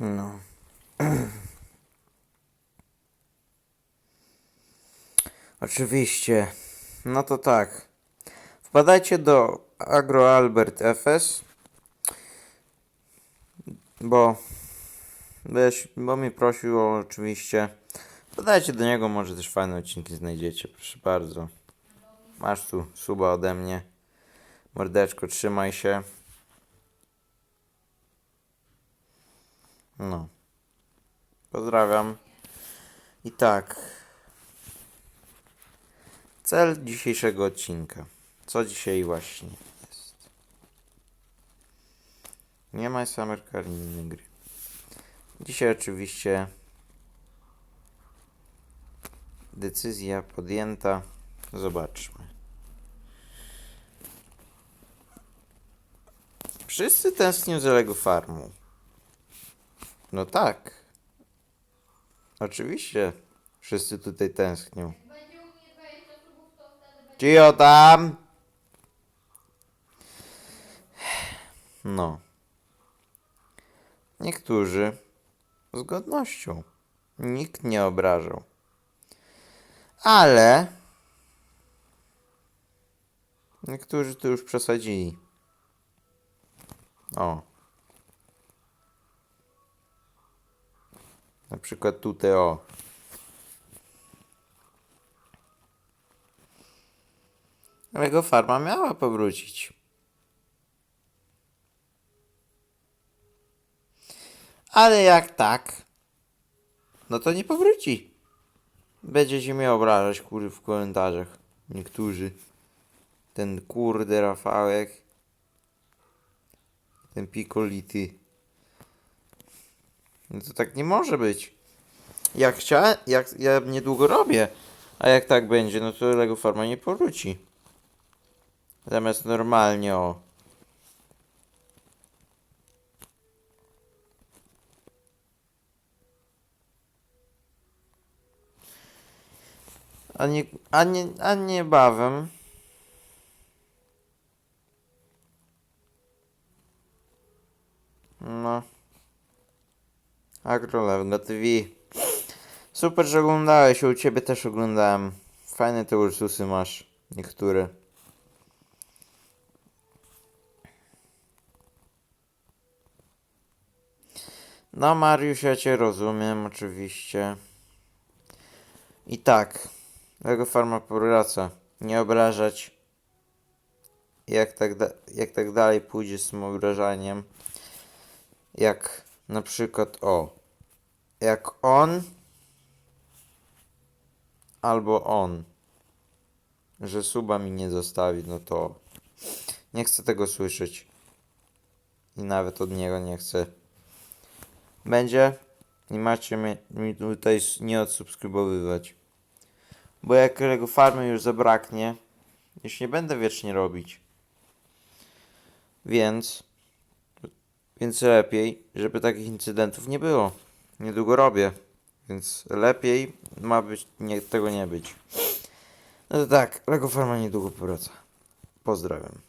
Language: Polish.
No. Oczywiście. No to tak. Wpadajcie do AgroAlbert FS, bo, bo mi prosił o, oczywiście. Wpadajcie do niego, może też fajne odcinki znajdziecie, proszę bardzo. Masz tu suba ode mnie. Mordeczko, trzymaj się. No. Pozdrawiam. I tak. Cel dzisiejszego odcinka. Co dzisiaj właśnie jest? Nie ma Summer Car innej gry. Dzisiaj oczywiście decyzja podjęta. Zobaczmy. Wszyscy tęsknią za Lego Farmu. No tak. Oczywiście. Wszyscy tutaj tęsknią. Będzie u mnie 20 subów, to wtedy będzie... Cio tam! No. Niektórzy z godnością. Nikt nie obrażał. Ale niektórzy to już przesadzili. O. Na przykład tutaj o. Lego farma miała powrócić. Ale jak tak, no to nie powróci. Będziecie mnie obrażać, kurde, w komentarzach. Niektórzy. Ten kurde Rafałek. Ten pikolity. No to tak nie może być. Jak chciałem, jak ja niedługo robię. A jak tak będzie, no to Lego Farma nie powróci. Zamiast normalnie o. A nie, a nie, a niebawem. No. Agrolewgo TV. Super, że oglądałeś, u ciebie też oglądałem. Fajne te Ursusy masz, niektóre. No, Mariusz, ja cię rozumiem, oczywiście. I tak, Lego Farma powraca. Nie obrażać. Jak tak, jak tak dalej pójdzie z tym obrażaniem. Jak na przykład, o. Jak on. Albo on. Że suba mi nie zostawi, no to. Nie chcę tego słyszeć. I nawet od niego nie chcę będzie i macie mi tutaj nie odsubskrybowywać. Bo jak Lego Farmy już zabraknie, już nie będę wiecznie robić. Więc, więc lepiej, żeby takich incydentów nie było. Niedługo robię, więc lepiej ma być, nie, tego nie być. No to tak, Lego Farma niedługo powraca. Pozdrawiam.